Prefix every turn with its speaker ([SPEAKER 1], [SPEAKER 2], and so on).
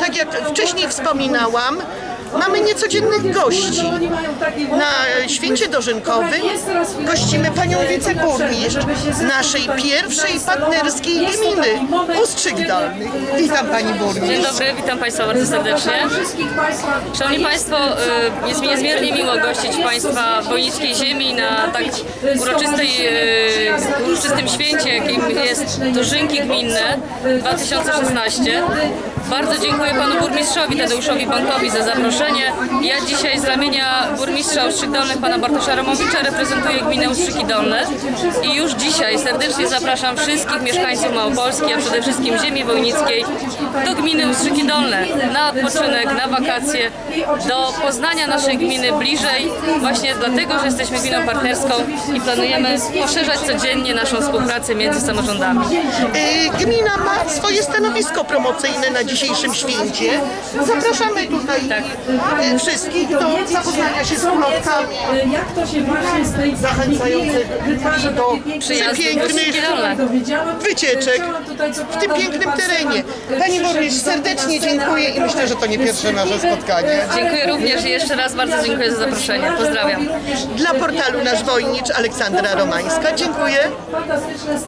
[SPEAKER 1] Tak jak wcześniej wspominałam, mamy niecodziennych gości. Na święcie dożynkowym gościmy panią wiceburmistrz naszej pierwszej partnerskiej gminy Ustrzyk Dolny. Witam pani
[SPEAKER 2] Dzień
[SPEAKER 1] burmistrz.
[SPEAKER 2] dobry, witam Państwa bardzo serdecznie. Szanowni Państwo, y, jest mi niezmiernie miło gościć Państwa w Wojnickiej Ziemi na tak uroczystej, y, uroczystym święcie, jakim jest Dożynki Gminne 2016. Bardzo dziękuję Panu Burmistrzowi Tadeuszowi Bankowi za zaproszenie. Ja dzisiaj z ramienia Burmistrza Ustrzyk Dolnych, Pana Bartosza Romowicza, reprezentuję gminę Ustrzyki Dolne i już dzisiaj serdecznie zapraszam wszystkich mieszkańców Małopolski, a przede wszystkim ziemi wojnickiej do gminy Ustrzyki Dolne na odpoczynek, na wakacje, do poznania naszej gminy bliżej, właśnie dlatego, że jesteśmy gminą partnerską i planujemy poszerzać codziennie naszą współpracę między samorządami.
[SPEAKER 1] Y, Gmina ma swoje stanowisko promocyjne na dzisiejszym święcie. Zapraszamy tutaj y, wszystkich do zapoznania się z
[SPEAKER 3] tej
[SPEAKER 1] zachęcających do przepięknych wycieczek w tym pięknym terenie. Pani burmistrz, serdecznie dziękuję i myślę, że to nie pierwsze nasze spotkanie.
[SPEAKER 2] Dziękuję również i jeszcze raz bardzo dziękuję za zaproszenie. Pozdrawiam.
[SPEAKER 1] Dla portalu Nasz Wojnicz Aleksandra Romańska. Dziękuję.
[SPEAKER 3] Вона досить